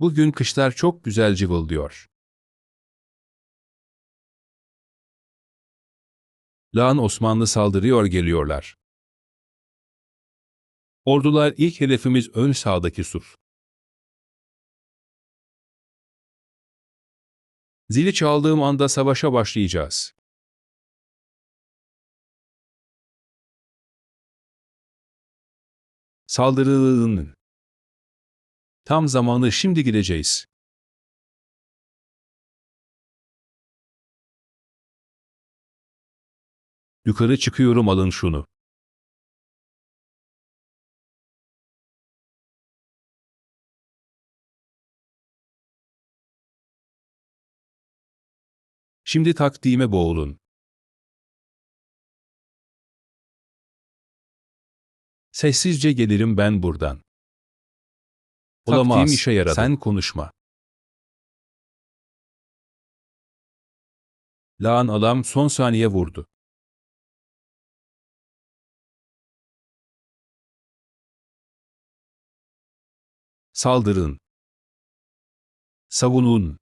Bugün kışlar çok güzel cıvıldıyor. Lağan Osmanlı saldırıyor geliyorlar. Ordular ilk hedefimiz ön sağdaki sur. Zili çaldığım anda savaşa başlayacağız. Saldırının. Tam zamanı şimdi gideceğiz. Yukarı çıkıyorum alın şunu. Şimdi taktiğime boğulun. Sessizce gelirim ben buradan. Olamaz. Taktiğim işe yaradı. Sen konuşma. Lağan adam son saniye vurdu. Saldırın. Savunun.